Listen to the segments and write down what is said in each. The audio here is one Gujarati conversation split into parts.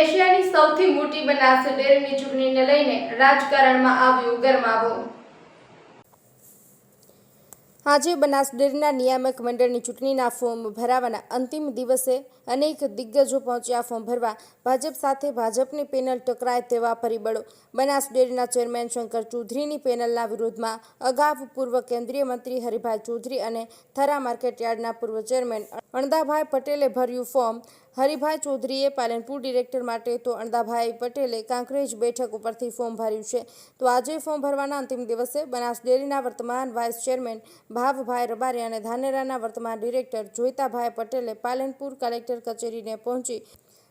એશિયાની સૌથી મોટી બનાસ ડેરીની ચૂંટણીને લઈને રાજકારણમાં આવ્યું ગરમાવો. આજે બનાસ ડેરીના નિયામક મંડળની ચૂંટણીના ફોર્મ ભરાવાના અંતિમ દિવસે અનેક દિગ્ગજો પહોંચ્યા ફોર્મ ભરવા. ભાજપ સાથે ભાજપની પેનલ ટકરાય તેવા પરિબળો. બનાસ ડેરીના ચેરમેન શંકર ચૌધરીની પેનલના વિરોધમાં અગાઉ પૂર્વ કેન્દ્રીય મંત્રી હરિભાઈ ચૌધરી અને થરા માર્કેટયાર્ડના પૂર્વ ચેરમેન અણદાભાઈ પટેલે ભર્યું ફોર્મ. હરિભાઈ ચૌધરીએ પાલનપુર ડિરેક્ટર માટે તો અણદાભાઈ પટેલે કાંકરેજ બેઠક ઉપરથી ફોર્મ ભર્યું છે. તો આજે ફોર્મ ભરવાના અંતિમ દિવસે બનાસ ડેરીના વર્તમાન વાઇસ ચેરમેન ભાવભાઈ રબારી અને ધાનેરાના વર્તમાન ડિરેક્ટર જોઈતાભાઈ પટેલે પાલનપુર કલેક્ટર કચેરીને પહોંચી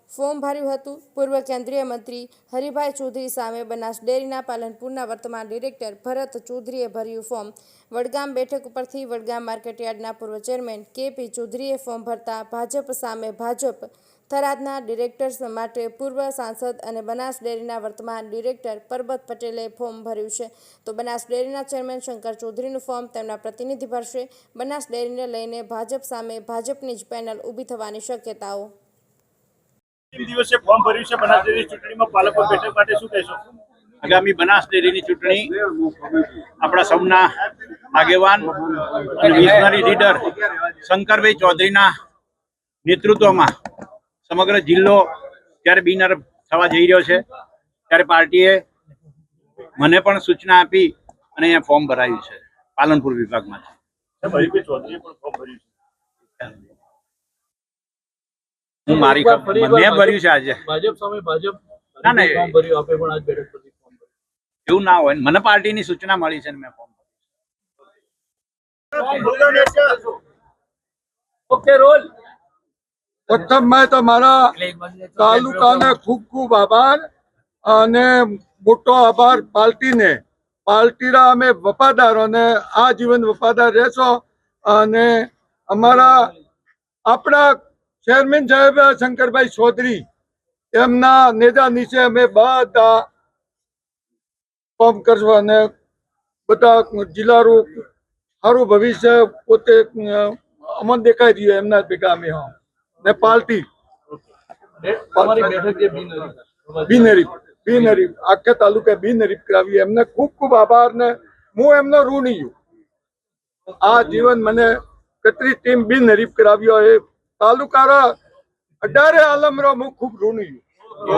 ફોર્મ ભર્યું હતું. પૂર્વ કેન્દ્રીય મંત્રી હરિભાઈ ચૌધરી સામે બનાસ ડેરીના પાલનપુરના વર્તમાન ડિરેક્ટર ભરત ચૌધરીએ ભર્યું ફોર્મ. વડગામ બેઠક ઉપરથી વડગામ માર્કેટયાર્ડના પૂર્વ ચેરમેન કેપી ચૌધરીએ ફોર્મ ભરતા ભાજપ સામે ભાજપ થરાદના ડિરેક્ટર્સ માટે પૂર્વ સાંસદ અને બનાસ ડેરીના વર્તમાન ડિરેક્ટર પરબત પટેલે ફોર્મ ભર્યું છે. તો બનાસ ડેરીના ચેરમેન શંકર ચૌધરીનું ફોર્મ તેમના પ્રતિનિધિ ભરશે. બનાસ ડેરીને લઈને ભાજપ સામે ભાજપની જ પેનલ ઊભી થવાની શક્યતાઓ દિવસે ફોર્મ ભર્યું છે બનાસ ડેરી ચૂંટણીમાં પાલનપુર બેઠક માટે શું કહેશો? આગામી બનાસ ડેરીની ચૂંટણી આપણા સૌના આગેવાન અને વિઝનરી લીડર શંકરભાઈ ચૌધરીના નેતૃત્વમાં સમગ્ર જિલ્લો જ્યારે બિનર થવા જઈ રહ્યો છે ત્યારે પાર્ટીએ મને પણ સૂચના આપી અને અહીંયા ફોર્મ ભરાયું છે પાલનપુર વિભાગમાંથી. ચૌધરીએ પણ ફોર્મ ભર્યું છે. હું મારી મેં ભર્યું છે આજે. ભાજપ સામે ભાજપ ના, ના, ફોર્મ ભર્યું આપે પણ આજ બેઠક પરથી ફોર્મ ભર્યું. એવું ના હોય. મને પાર્ટીની સૂચના મળી છે ને મેં ફોર્મ ભર્યું ઓકે રોલ. પ્રથમ મેં તમારા તાલુકાને ખૂબ ખૂબ આભાર અને મોટો આભાર પાર્ટીને પાર્ટીના અમે વફાદાર અને આ જીવન વફાદાર રહેશો અને અમારા આપણા ચેરમેન સાહેબ શંકરભાઈ ચૌધરી એમના નેતા નીચે અમે બધા પંપ કરશું અને બધા જિલ્લાનું સારું ભવિષ્ય પોતે અમન દેખાય દેખાઈ રહ્યું એમના ભેગા અમે હા. ને પાર્ટી બિનહરીફ. બિનહરીફ બિનહરીફ. તાલુકે બિનહરીફ કરાવી. એમને ખૂબ ખૂબ આભાર ને હું એમનો ઋણી આ જીવન મને કેટલી ટીમ બિનહરીફ કરાવ્યો એ તાલુકાના અઢારે આલમરો મુખ ખૂબ છું